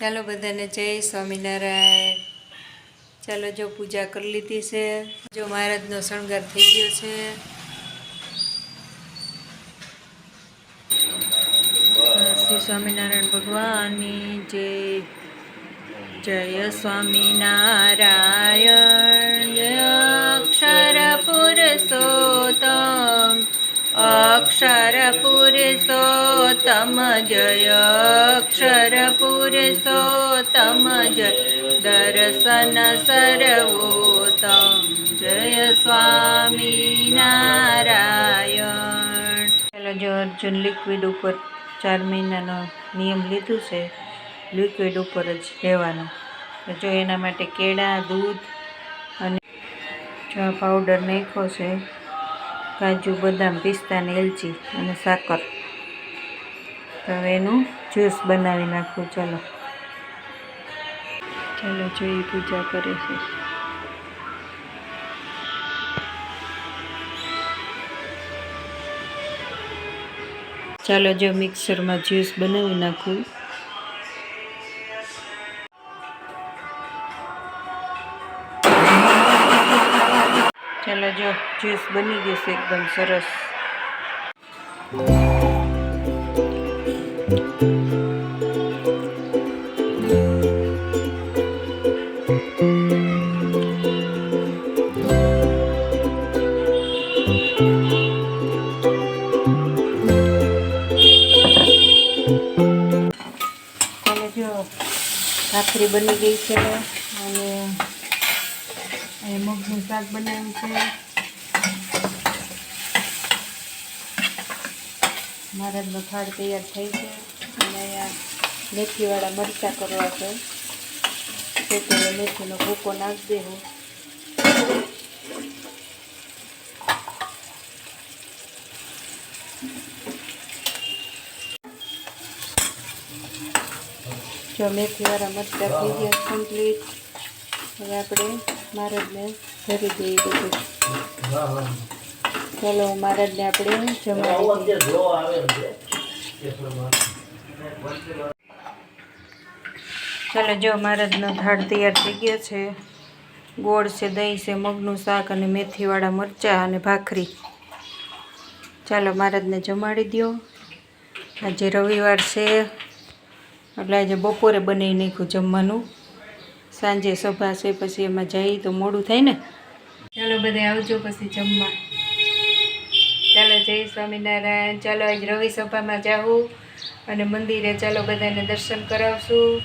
ચાલો બધાને જય સ્વામિનારાયણ. ચાલો જો પૂજા કરી લીધી છે. જો મહારાજનો શણગાર થઈ ગયો છે. શ્રી સ્વામિનારાયણ ભગવાનની જય. જય સ્વામિનારાયણ. અક્ષર પુરુષોત્તમ. અક્ષર પુરુષોત્તમ જય અક્ષર પુરુષોત્તમ જય દર્શન સર્વોત્તમ જય સ્વામિનારાયણ ચાલો જો અર્જુન લિક્વિડ ઉપર ચાર મહિનાનો નિયમ લીધું છે લિક્વિડ ઉપર જ રહેવાનો. જો એના માટે કેળા, દૂધ અને જો પાવડર નાખ્યો છે, કાજુ, બદામ, પિસ્તા ને એલચી અને સાકર. હવે એનું જ્યુસ બનાવી નાખવું ચાલો. ચાલો જોઈ પૂજા કરે છે. ચાલો જો મિક્સરમાં જ્યુસ બનાવી નાખું. ચાલો જો જ્યુસ બની ગયું છે એકદમ સરસ. ભાખરી બની ગઈ છે અને મગનું શાક બનાવ્યું છે. મહારાજનો થાળ તૈયાર થઈ છે. અને અહીંયા મેથીવાળા મરચાં કરવા છે. શેકેલો મેથીનો ભૂકો નાખી દેવો. જો મેથીવાળા મરચાં થઈ ગયા કમ્પ્લીટ હવે આપણે મહારાજને ધરી દઈએ બધું. ચાલો મહારાજને આપણે જમાડી ચાલો જો મહારાજનો થાળ તૈયાર થઈ ગયો છે. ગોળ છે દહીં છે મગનું શાક અને મેથીવાળા મરચાં અને ભાખરી. ચાલો મહારાજને જમાડી દો આજે રવિવાર છે. એટલે આજે બપોરે બનાવી નાખ્યું જમવાનું. સાંજે સભા છે પછી એમાં જઈએ તો મોડું થાય ને? ચાલો બધા આવજો પછી જમવા. જય સ્વામિનારાયણ. ચાલો આજ રવિ સભામાં જાઉં અને મંદિરે ચાલો બધાને દર્શન કરાવશું.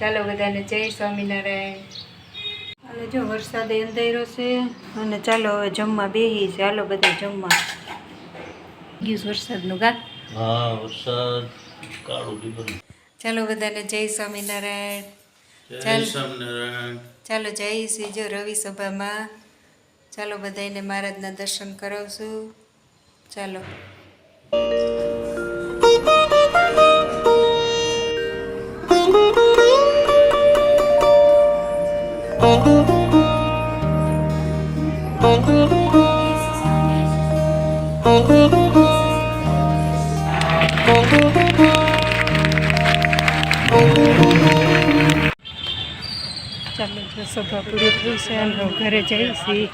ચાલો બધાને જય સ્વામિનારાયણ. અને જો વરસાદ અંધારો છે અને ચાલો હવે જમવા બેહી ચાલો બધા જમવા. ગયું વરસાદનું ગા? હા વરસાદ કાળું ચાલો બધાને જય સ્વામિનારાયણ. જય સ્વામિનારાયણ. ચાલો જય શ્રી જો રવિ સભામાં. ચાલો બધાને મહારાજના દર્શન કરાવશું. ચાલો. ચાલો જો સભા પૂરી થઈ છે ઘરે જઈ છીએ